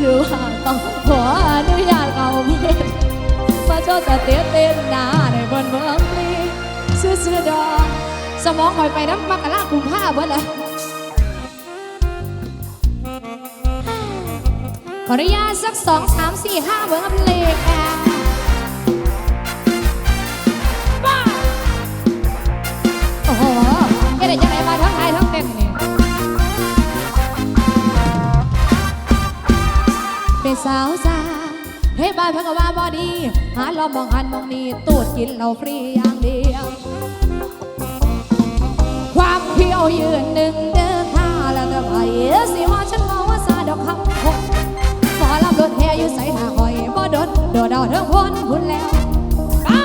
หรือว่างต้องขออนุญาตเอาเพื่อนมาโชว์สเตี้ยเต้นหน้าในบนเมืองนี้ซื้อๆดอกสมองหอยไปน้ำมักกะลากุมผ้าเบิดเลยขออนุญาตสักสองสามสี่ห้าเบิ้งอัพลขค่ะ สาวจ้าเฮ้ยบายเพิ่งก็ว่าบอดี หาลอมมองหันมองนี่ตูดกินเหล้าฟรีอย่างเดียว ความเพียวยืนหนึ่งเดินท่าแล้วเธอไปสิว่าฉันมองว่าซาดอกคำคงหมอลำรถแห่อยู่ใส่หน้าคอยบ่โดนโดดเดาเทิงพ้นคุณแล้วป้า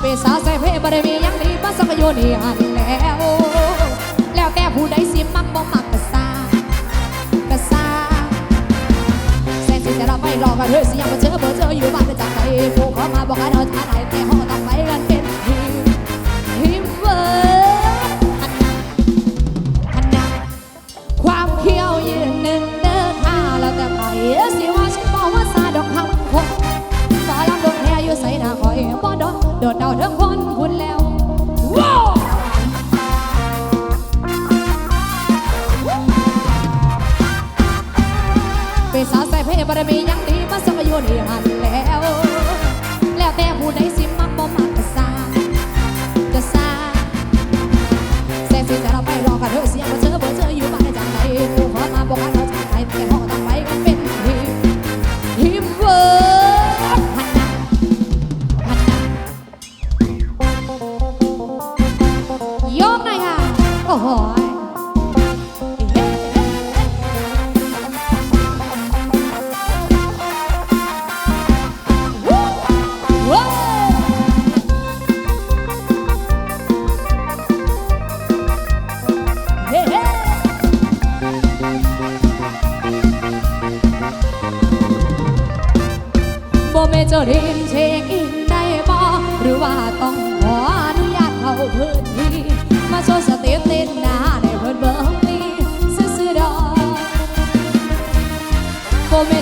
เป็นสาวใส่เพบ่ได้มียังดีมาสักอยู่นี่หันแล้ว แต่าไม่รอกันเฮ้ยสิยังมาเจอเบอร์เจออยู่บ้านจะจากไปผู้ขอมาบอกให้เอาท่าไหนแต่ห้องต้องไปกันเป็นทีมทีมเวิร์กหันน้าหันน้าความเขี้ยวยืนหนึ่งเดินข้าแล้วแต่ไปสิว่าฉันบอกว่าซาดอกคำคงสาลำโดนแห่อยู่ใส่หน้าคอยบ่โดนโดดเดาเทิง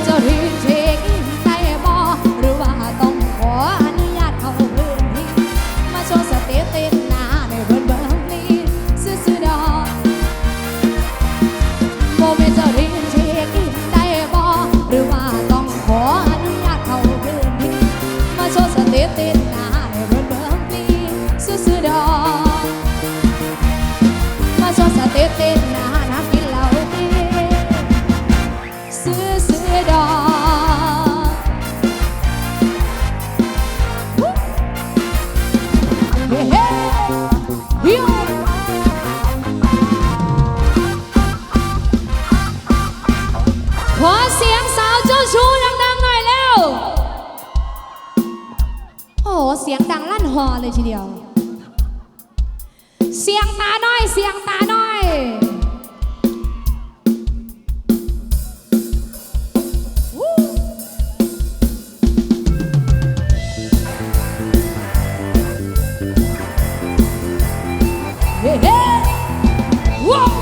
โบเมน ยงตาน้อย เสียงตาน้อยเฮ้เฮ้ว้าว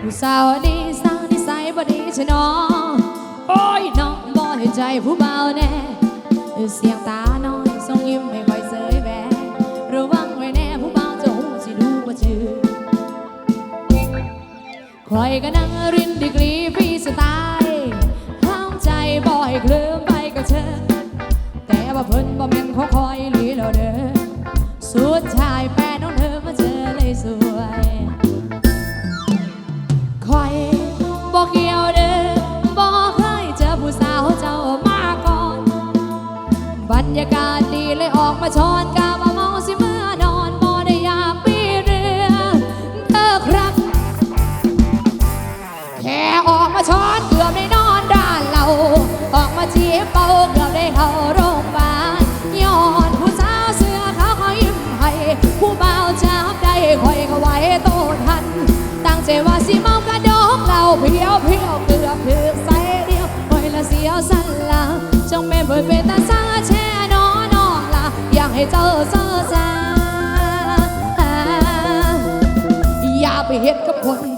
ผู้สาวดีสาวนิสัยบ่ดีใช่น้องโอ้ยน้อง บ่เห็นใจผู้เบาแน่เสียงตาน้อยทรงยิ้มไม่ค่อยเสยแหวระวังไว้แน่ผู้เบาจะหูสิดูบ่าชื่อคอยก็นั่งรินดีกรีฟรีสไตล์ห้ามใจบ่อยเคลื่อนไปกับเธอ แต่ว่าเพิ่นบ่แม่นเขาคอยหลีแล้วเด้อสุดท้ายแฟ ให้เจ้าซอซาอย่าไปเห็ดกับคน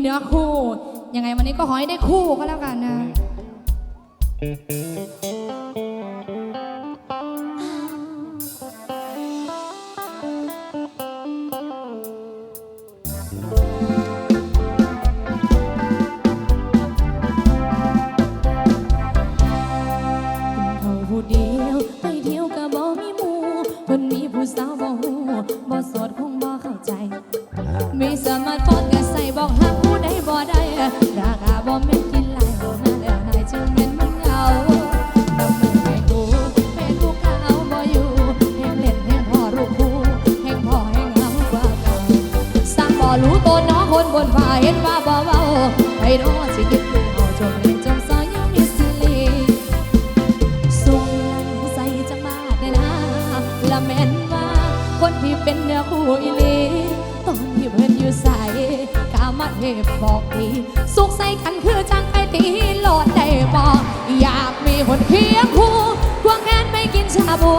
เนื้อคู่ยังไงวันนี้ก็ขอให้ได้คู่ก็แล้วกันนะเขาผู้เดียวไปเที่ยวกับบ่มีหมู่เพิ่นมีผู้สาวบ่ฮู้บ่โสดคงบ่เข้าใจ มีสมาร์ทโฟน อยู่ใส่กามาเทพบอกดีสุขใส่กันคือจังไปตีโลดได้บอกอยากมีคนเคียงคู่ควงแขนไปกินชาบู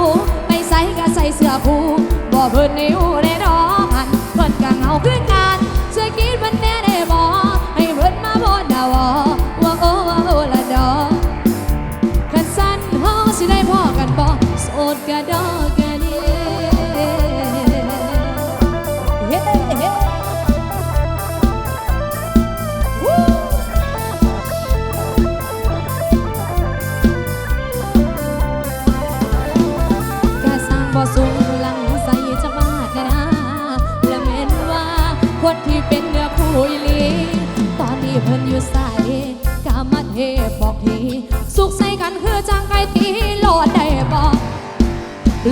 ไปใส่ก็ใส่เสื้อคู่บ่เพิ่นนิ้วได้ดอกหันเพิ่นก็เงาคือกันช่วยกินมันแน่ได้บ่ให้เพิ่นมาบ่ดาวว่าโอ้ว่าโอ้ละดอกกันสั้นเฮาสิได้พอกันบ่โสดกะดอก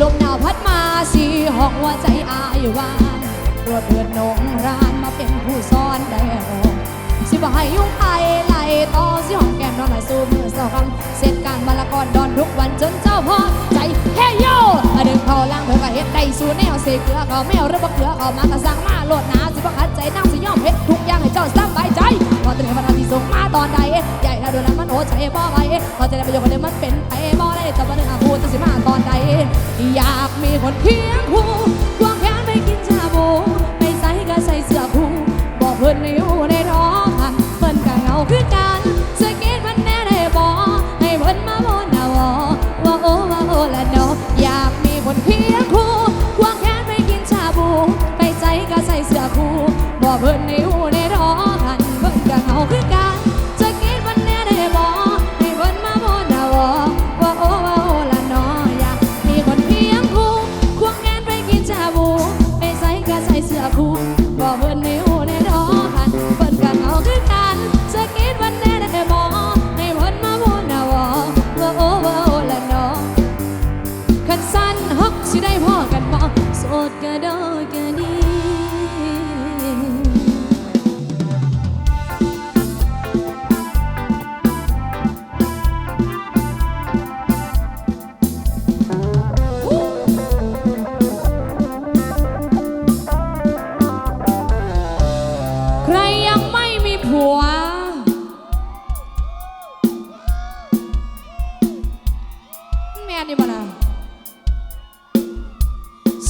ลมหนาวพัดมาสีห้องหัวใจอายว่าโปรดเถิดนงรานมาเป็นผู้ซ้อนได้บอกสิบ่ให้ยุ่งไอไหลต่อสิห้องแก้มนอนหลายสู้มือสองคำเสร็จการมาละกอนดอนทุกวันจนเจ้าพ่อใจเฮยโยอะดึงเขาล่างเธอก็เฮ็ดได้สู้แนวเสกเกลือเขาแมวหรือบ่เกลือเขามากระสังมาโลดหนาสิบ่ขัดใจนั่งสิย่อมเฮ็ดทุกอย่างให้เจ้าสบายใจพอจะได้มาทำที่ส่งมาตอนใดใหญ่ถ้าโดนนั้นมันโอ้ใจบ่ไหวพอจะได้ประโยชน์คนเดียวมันเป็นไปบ่ได้แต่ว่าเรื่องอา จะสิมาตอนใด อยากมีคนเคียงคู่ควงแขนไปกินชาบูไปใส่ก็ใส่เสื้อผู้บอกเพื่อนใอยู่ในร้องเพื่อนก็เหงาคือกันสเก็ตมันแน่ได้บ่ให้เพื่อนมาบ่นาวอว่าโอว่าโอละเนาะอยากมีคนเคียงคู่ควงแขนไปกินชาบูไปใส่ก็ใส่เสื้อผู้บอกเพื่อนใน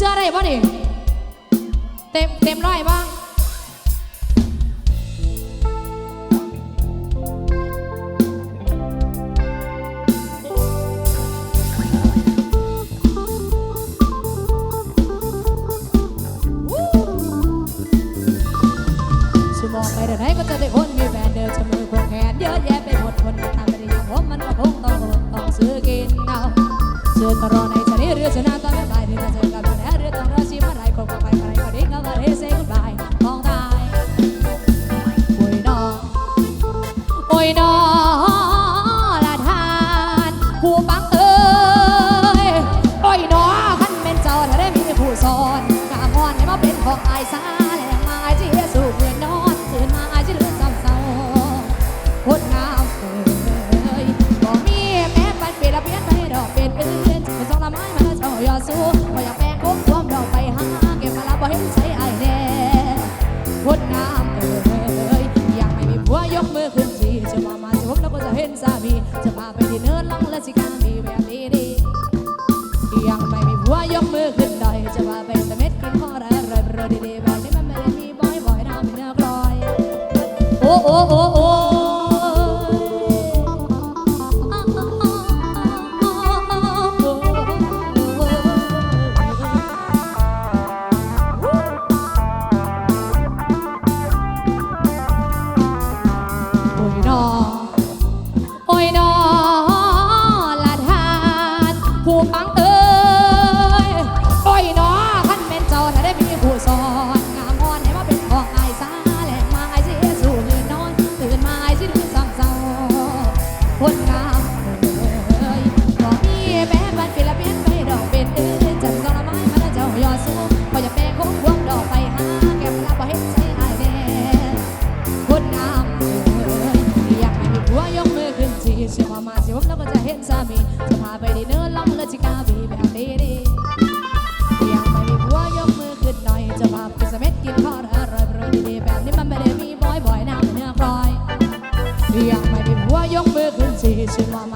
สื้อได้ป่ะดิเต็มเต็มร้อยป่ะชั่วโมไปเดี๋ยวก็จะได้คนมีแฟนเดินชะมือควงแขนเยอะแยะไปหมดคนมาตามไปได้ยังผมมันก็คงต้องอดต้องซื้อกินเอาซื้อตลอด เอ็นร้องละไม้มาละยสู้บ่อยาแปลงคงคามดอกไปหาเก็บมาละบ่เห็นใช้ไอแน่งดงามเอ่ยอยากไม่มีผัวยกมือขึ้นทีจะมามาจะพบแล้วก็จะเห็นสามีจะพาไปที่เนินลังและสิการมีแบบนี้ดียากไม่มีผัวยกมือขึ้นดจะพาไปเสม็ดกินข้อระไรเรอดีๆแบบนี้มันไม่ได้มีบ่อยๆน้ำนื้อกลอยโอ้โอ้ 亲妈妈。